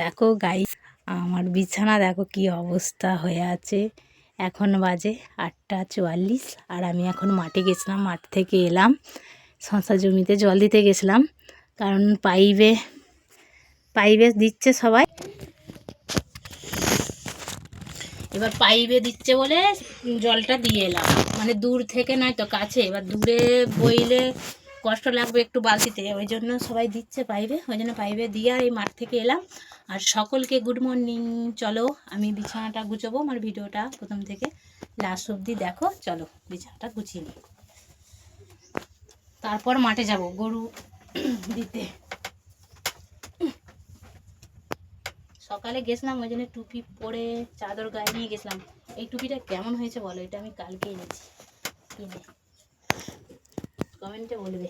দেখো গাই আমার বিছানা দেখো কি অবস্থা হয়ে আছে। এখন বাজে আটটা চুয়াল্লিশ আর আমি এখন মাঠে গেছিলাম, মাঠ থেকে এলাম শশা জমিতে জল দিতে গেছিলাম। কারণ পাইপে পাইপে দিচ্ছে সবাই। এবার পাইপে দিচ্ছে বলে জলটা দিয়ে এলাম। মানে দূর থেকে নয় তো কাছে, এবার দূরে বইলে কষ্ট লাগবে একটু বালতিতে, ওই জন্য সবাই দিচ্ছে পাইপে, ওই জন্য পাইপে দিয়ে এই মাঠ থেকে এলাম। আর সকলকে গুড মর্নিং চলো, আমি বিছানাটা গুছাবো, আমার ভিডিওটা প্রথম থেকে লাস্ট অবধি দেখো। চলো, বিছানাটা গুছিয়ে নিই। তারপর মাঠে যাব, গরু দিতে। সকালে গেছিলাম, ওই জন্য টুপি পরে চাদর গায়ে নিয়ে গেছিলাম। এই টুপিটা কেমন হয়েছে বলো, এটা আমি কালকে এনেছি। কিনে। কমেন্টে বলবে।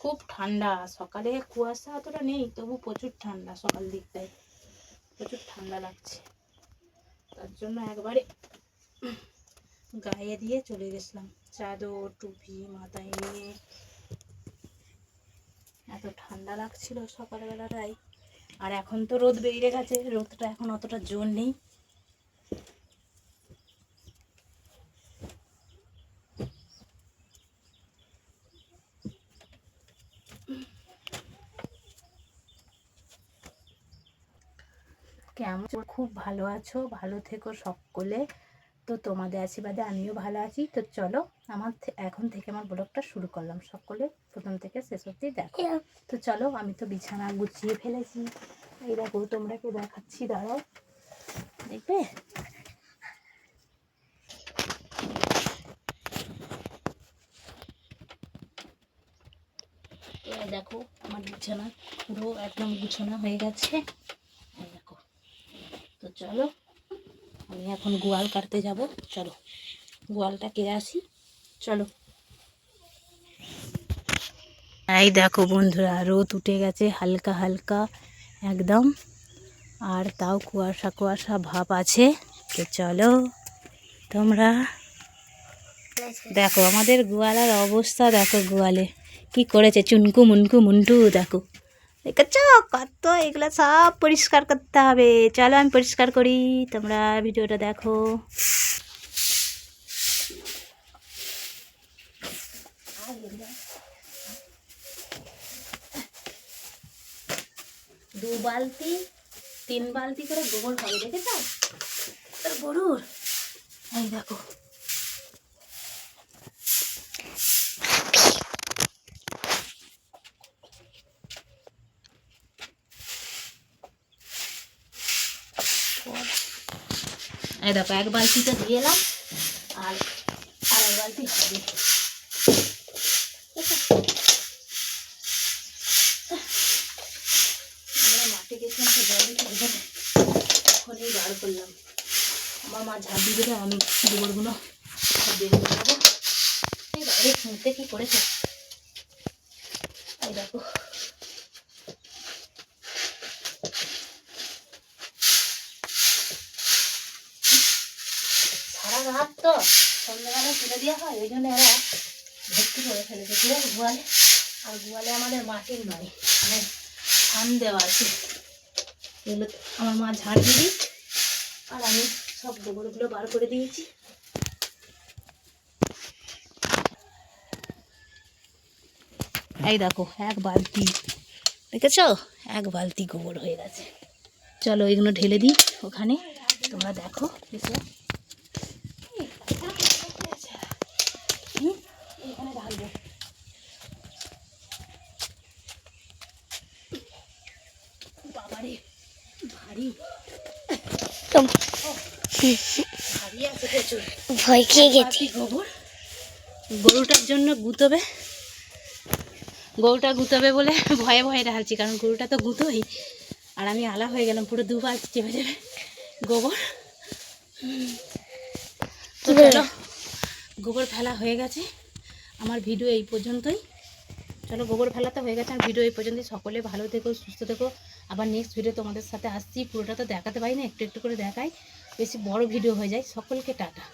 খুব ঠান্ডা। সকালে কুয়াশা অতটা নেই, তবু প্রচুর ঠান্ডা সকাল দিকটায়। প্রচুর ঠান্ডা লাগছে। তার জন্য একবারে গায়ে দিয়ে চলে গেছিলাম। চাদর, টুপি, মাথায় নিয়ে। এত ঠান্ডা লাগছিল সকালবেলাটাই আর এখন তো রোদ বেরিয়ে গেছে, রোদটা এখন অতটা জোর নেই। কেমন? খুব ভালো আছো, ভালো থেকো সকলে। তো তোমাদের আশীর্বাদে আমিও ভালো আছি। তো চলো আমার এখন থেকে আমার ব্লগটা শুরু করলাম। সকলে প্রথম থেকে শেষ অবধি দেখো। তো চলো আমি তো বিছানা গুছিয়ে ফেলেছি। এই দেখো তোমরাকে দেখাচ্ছি দাঁড়াও। দেখবে? দেখো আমার বিছানা পুরো একদম গুছানো হয়ে গেছে। এই দেখো। তো চলো আমি এখন গোয়াল কাটতে যাব। চলো গোয়ালটা কেটে আসি। চলো। এই দেখো বন্ধুরা, রোদ উঠে গেছে হালকা হালকা একদম। আর তাও কুয়াশা কুয়াশা ভাব আছে। তো চলো, তোমরা দেখো আমাদের গোয়ালার অবস্থা দেখো গোয়ালে। কি করেছে চুনকু মুনকু মুন্টু, দেখো। কত এগুলো সব পরিষ্কার করতে হবে চলো আমি পরিষ্কার করি তোমরা ভিডিওটা দেখো. দু বালতি, তিন বালতি করে গোবর হবে দেখেছ? তোর গরুর। এই দেখো। এই দেখো, এক বালতিটা দিয়ে এলাম, আর আড়াই বালতি হবে। আমরা মাঠে গেছিলাম, তো জল এখনই বার করলাম। আমার মা ঝাড় দিয়ে দেবে আমি গোবরগুলো বেরিয়ে যাব এই বাইরে শুনতে কি করেছে? এই দেখো। রাত তো সন্ধ্যাবেলা তুলে দেওয়া হয়, ওই জন্য এরা ভর্তি করে ফেলেছে পুরো গোয়ালে, আর গোয়ালে আমাদের মাটির নয় মানে ধান দেওয়া আছে। এগুলো আমার মা ঝাড় দিয়ে আর আমি সব গোবরগুলো বার করে দিয়েছি। এই দেখো, এক বালতি, দেখেছ? এক বালতি গোবর হয়ে গেছে। চলো এগুলো ঢেলে দিই ওখানে, তোমরা দেখো এসে বাবারে ভারী ভারী আছে প্রচুর। ভয় খেয়ে গেছি। গোবর। গরুটার জন্য গুতবে। গরুটা গুতবে বলে ভয়ে ভয়ে ঢালছি কারণ গরুটা তো গুতোই। আর আমি আলা হয়ে গেলাম পুরো দুবার চেপে যাবে গোবর। হুম। তো চলো গোবর ফেলা হয়ে গেছে। আমার ভিডিও এই পর্যন্তই। চলো গোবর ফেলাতে হয়ে গেছে। আর ভিডিও এই পর্যন্ত সকলে ভালো থেকো, সুস্থ থেকো। আবার নেক্সট ভিডিও তোমাদের সাথে আসছি। পুরোটা তো দেখাতে পারি না একটু একটু করে দেখাই। বেশি বড় ভিডিও হয়ে যায়। সকলকে টাটা।